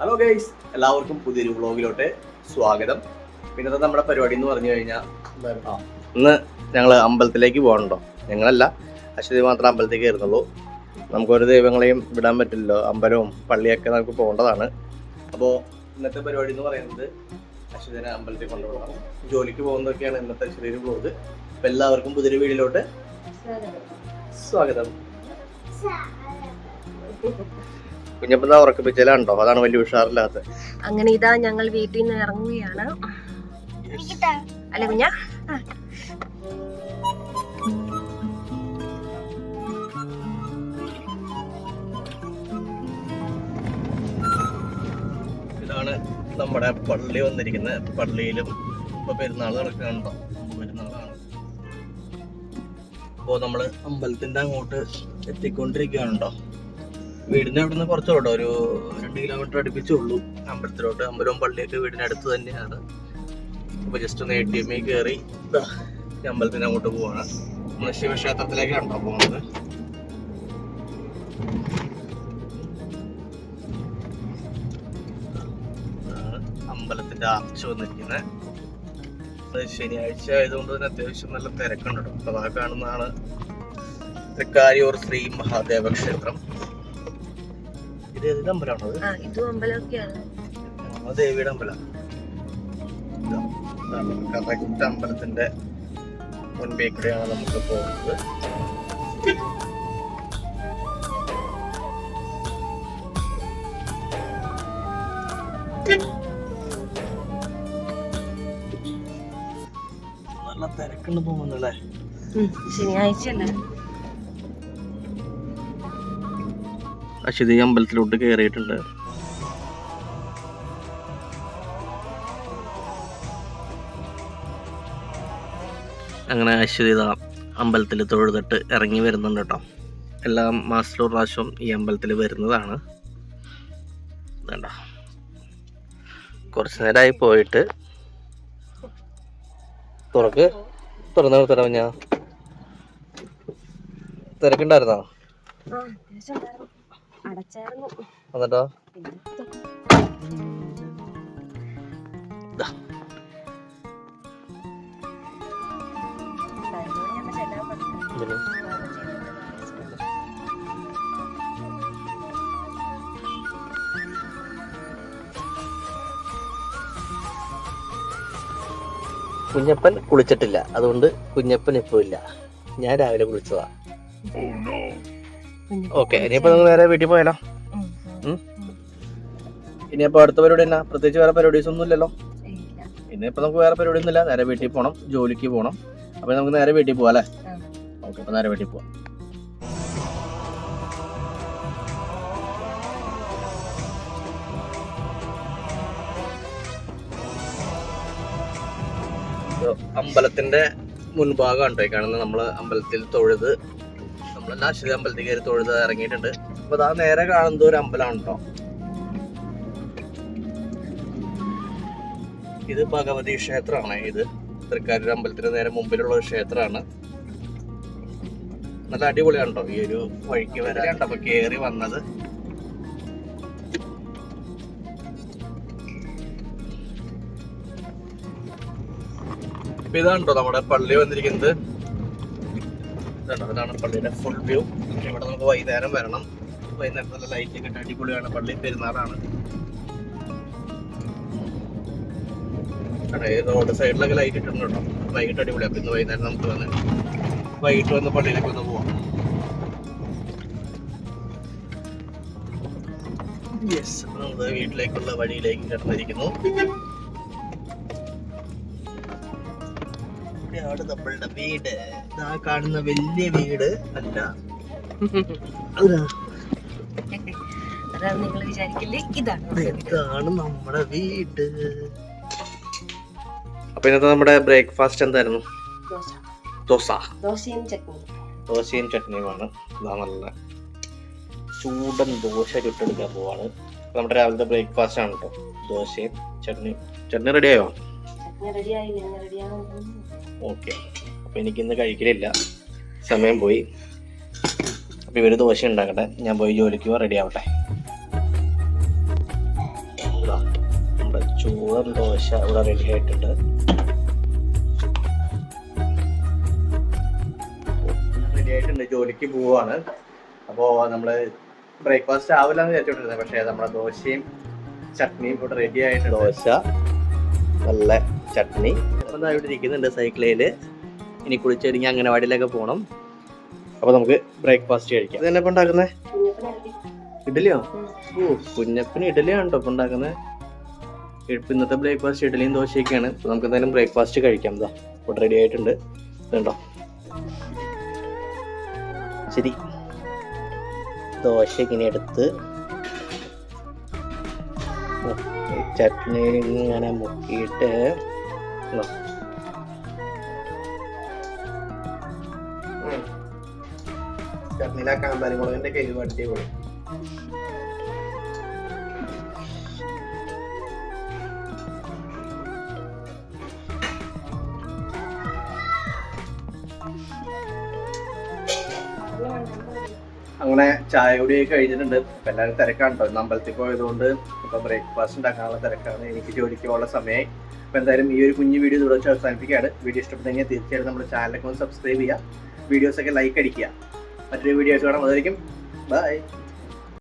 Hello guys എല്ലാവർക്കും പുതിയൊരു വ്ളോഗിലോട്ട് സ്വാഗതം. പിന്നെ നമ്മുടെ പരിപാടി എന്ന് പറഞ്ഞു കഴിഞ്ഞാൽ ഇന്ന് ഞങ്ങൾ അമ്പലത്തിലേക്ക് പോകണുണ്ടോ? ഞങ്ങളല്ല അശ്വതി മാത്രം അമ്പലത്തേക്ക് കയറുന്നുള്ളൂ. നമുക്കൊരു ദൈവങ്ങളെയും വിടാൻ പറ്റില്ലല്ലോ. അമ്പലവും പള്ളിയൊക്കെ നമുക്ക് പോകേണ്ടതാണ്. അപ്പോൾ ഇന്നത്തെ പരിപാടി എന്ന് പറയുന്നത് അശ്വതിനെ അമ്പലത്തിൽ കൊണ്ടുപോകണം. ജോലിക്ക് പോകുന്നതൊക്കെയാണ് ഇന്നത്തെ ചെറിയൊരു വ്ളോഗ് അപ്പം എല്ലാവർക്കും പുതിയൊരു വീടിലോട്ട് സ്വാഗതം. കുഞ്ഞപ്പന്താ ഉറക്കിപ്പിച്ചാലുണ്ടോ അതാണ് വലിയ ഉഷാറില്ലാത്ത. അങ്ങനെ ഇതാ ഞങ്ങൾ വീട്ടിൽ നിന്ന് ഇറങ്ങുകയാണ്. അല്ല കുഞ്ഞ? ഇതാണ് നമ്മുടെ പള്ളി വന്നിരിക്കുന്നത് പള്ളിയിലും ഇപ്പൊ പെരുന്നാൾ നടക്കുന്നുണ്ടോ? പെരുന്നാളാണ്. അപ്പോ നമ്മൾ അമ്പലത്തിന്റെ അങ്ങോട്ട് എത്തിക്കൊണ്ടിരിക്കുകയാണുണ്ടോ? വീടിന്റെ അവിടുന്ന് കുറച്ചുള്ളൂ ഒരു രണ്ട് കിലോമീറ്റർ അടുപ്പിച്ചുള്ളൂ. അമ്പലത്തിലോട്ട്. അമ്പലവും പള്ളിയൊക്കെ വീടിന് അടുത്ത് തന്നെയാണ്. അപ്പൊ ജസ്റ്റ് ഒന്ന് എ ടി എമ്മിൽ കയറി അമ്പലത്തിന് അങ്ങോട്ട് പോവാണ്. നമ്മൾ ശിവക്ഷേത്രത്തിലേക്കാണോ പോകുന്നത്? അമ്പലത്തിന്റെ ആർച്ച് വന്നിരിക്കുന്നത് ശനിയാഴ്ച ആയതുകൊണ്ട് തന്നെ അത്യാവശ്യം നല്ല തിരക്കുണ്ട് അപ്പൊ അതാ കാണുന്നതാണ് തൃക്കാരിയൂർ ശ്രീ മഹാദേവ ക്ഷേത്രം. ഇത് ഏത് അമ്പലമാണോ ആ ഇതും അമ്പലമൊക്കെയാണ്. ദേവിയുടെ അമ്പലം. കറക്റ്റ് അമ്പലത്തിന്റെ മുൻപേ കൂടെയാണ് നമുക്ക് പോകുന്നത്. നല്ല തിരക്കുണ്ട് തോന്നുന്നല്ലേ ശനിയാഴ്ച അല്ലേ അശ്വതി അമ്പലത്തിലോട്ട് കയറിയിട്ടുണ്ട്. അങ്ങനെ അശ്വതി ഇതാ അമ്പലത്തിൽ തൊഴുതിട്ട് ഇറങ്ങി വരുന്നുണ്ട് കേട്ടോ. എല്ലാ മാസത്തിലും ഒരു പ്രാവശ്യം ഈ അമ്പലത്തിൽ വരുന്നതാണ്. വേണ്ട കുറച്ച് നേരമായി പോയിട്ട് തുറക്ക്. തുറന്നു തരാം ഞാൻ തിരക്കുണ്ടായിരുന്നോ. അടച്ചായിരുന്നു. എന്നിട്ടോ. കുഞ്ഞപ്പൻ കുളിച്ചിട്ടില്ല. അതുകൊണ്ട് കുഞ്ഞപ്പൻ ഇപ്പോ ഇല്ല. ഞാൻ രാവിലെ കുളിച്ചതാ. കുഞ്ഞ് ഓക്കെ ഇനിയിപ്പോ നിങ്ങൾ നേരെ വീട്ടിൽ പോയാലോ. ഇനിയിപ്പോ അടുത്ത പരിപാടി എന്നാ? പ്രത്യേകിച്ച് വേറെ പരിപാടീസ് ഒന്നും ഇല്ലല്ലോ? ഇല്ല. ഇനിയിപ്പോ നമുക്ക് വേറെ പരിപാടി ഒന്നുമില്ല നേരെ വീട്ടിൽ പോകണം ജോലിക്ക് പോകണം അപ്പൊ നമുക്ക് നേരെ വീട്ടിൽ പോവാം അല്ലേ. ഓക്കെ അപ്പൊ നേരെ വീട്ടിൽ പോവാം. അമ്പലത്തിന്റെ മുൻഭാഗമാണ് കേട്ടോ ഈ കാണുന്നത് നമ്മൾ അമ്പലത്തിൽ തൊഴുത് അശ്വതി അമ്പലത്തിൽ കയറി തൊഴുത് ഇറങ്ങിയിട്ടുണ്ട്. അപ്പൊ അതാ നേരെ കാണുന്നത് ഒരു അമ്പലമാണ് കേട്ടോ ഇത് ഭഗവതി ക്ഷേത്രമാണ്. ഇത് തൃക്കാരൂർ അമ്പലത്തിന് നേരെ മുമ്പിലുള്ള ഒരു ക്ഷേത്രമാണ്. നല്ല അടിപൊളിയാണ് കേട്ടോ ഈ ഒരു വഴിക്ക് വരാൻ അപ്പൊ കയറി വന്നത്. ഇതാണ് കേട്ടോ നമ്മുടെ പള്ളി വന്നിരിക്കുന്നത്. ഇതാണോ അതാണ് പള്ളിയുടെ ഫുൾ വ്യൂ ഇവിടെ നമുക്ക് വൈകുന്നേരം വരണം. വൈകുന്നേരം നല്ല ലൈറ്റ് ഒക്കെ അടിപൊളിയാണ് പള്ളി പെരുന്നാളാണ്. റോഡ് സൈഡിലൊക്കെ ലൈറ്റ് ഇട്ടിട്ടുണ്ട് കേട്ടോ. വൈകിട്ട് അടിപൊളിയാണ് അപ്പൊ ഇന്ന് വൈകുന്നേരം നമുക്ക് വന്ന് വൈകിട്ട് വന്ന് പള്ളിയിലേക്ക് ഒന്ന് പോവാം. യെസ് നമ്മൾ വീട്ടിലേക്കുള്ള വഴിയിലേക്ക് കടന്നിരിക്കുന്നു. ഇവിടെയാണ് നമ്മളുടെ വീട്. ഇതാ കാണുന്ന വലിയ വീട് അല്ല. നിങ്ങൾ വിചാരിക്കില്ലേ ഇതാണ് ഇതാണ് നമ്മുടെ വീട്. അപ്പൊ ഇന്നത്തെ നമ്മുടെ ബ്രേക്ക്ഫാസ്റ്റ് എന്തായിരുന്നു? ദോശ. ദോശ. ദോശയും ചട്നിയും. ദോശയും ചട്നിയുമാണ്. ഇതാ നല്ല ചൂടൻ ദോശ ചുട്ടെടുക്കാൻ പോവാണ്. നമ്മുടെ രാവിലത്തെ ബ്രേക്ക്ഫാസ്റ്റ് ആണ് കേട്ടോ ദോശയും ചട്നി ചട്നി റെഡിയായോ ഓക്കെ അപ്പൊ എനിക്കിന്ന് കഴിക്കലില്ല. സമയം പോയി. അപ്പൊ ഇവർ ദോശ ഉണ്ടാക്കട്ടെ. ഞാൻ പോയി ജോലിക്ക് റെഡി ആവട്ടെ. നമ്മുടെ ചോറ് ദോശ ഇവിടെ റെഡി ആയിട്ടുണ്ട്. റെഡി ആയിട്ടുണ്ട്. ജോലിക്ക് പോവാണ്. അപ്പോൾ നമ്മൾ ബ്രേക്ക്ഫാസ്റ്റ് ആവില്ല എന്ന് വിചാരിച്ചോണ്ടിരുന്നത് പക്ഷേ നമ്മുടെ ദോശയും ചട്നിയും ഇവിടെ റെഡി ആയിട്ട് ദോശ നല്ല ചട്നി. ഇവിടെ ഇരിക്കുന്നുണ്ട് സൈക്കിളിൽ ഇനി കുളിച്ചൊരുങ്ങി അംഗനവാടിയിലൊക്കെ പോകണം അപ്പോൾ നമുക്ക് ബ്രേക്ക്ഫാസ്റ്റ് കഴിക്കാം. ഇതെന്നെ ഉണ്ടാക്കുന്നത് ഇഡലിയോ ഓ കുഞ്ഞപ്പിന് ഇഡലിയാണ് കേട്ടോ ഉണ്ടാക്കുന്നത് ഇപ്പം ഇന്നത്തെ ബ്രേക്ക്ഫാസ്റ്റ് ഇഡലിയും ദോശയൊക്കെയാണ്. നമുക്ക് എന്തായാലും ബ്രേക്ക്ഫാസ്റ്റ് കഴിക്കാം ഇതാ ഇവിടെ റെഡി ആയിട്ടുണ്ട്. ഇതുണ്ടോ? ശരി. ദോശ ഇങ്ങനെ എടുത്ത് ചട്നി ഇങ്ങനെ മുക്കിയിട്ട് ഇതാ. ഉം. ചട്നിയിലെ കാന്താരി മുളകിന്റെ കയ്യിൽ അടിപൊളി അങ്ങനെ ചായ കുടിയൊക്കെ കഴിഞ്ഞിട്ടുണ്ട്. എല്ലാവരും തിരക്കാണ് കേട്ടോ ഇന്ന് അമ്പലത്തിൽ പോയതുകൊണ്ട് ഇപ്പം ബ്രേക്ക്ഫാസ്റ്റ് ഉണ്ടാക്കാനുള്ള തിരക്കാണ്. എനിക്ക് ജോലിക്ക് പോകാനുള്ള സമയമായി അപ്പോൾ എന്തായാലും ഈ ഒരു കുഞ്ഞു വീഡിയോ ഇവിടെ വെച്ച് അവസാനിപ്പിക്കുകയാണ്. വീഡിയോ ഇഷ്ടപ്പെട്ടെങ്കിൽ തീർച്ചയായിട്ടും നമ്മുടെ ചാനലൊക്കെ ഒന്ന് സബ്സ്ക്രൈബ് ചെയ്യുക. വീഡിയോസൊക്കെ ലൈക്ക് അടിക്കുക. മറ്റൊരു വീഡിയോ ആയിട്ട് കാണാം. അതായിരിക്കും ബൈ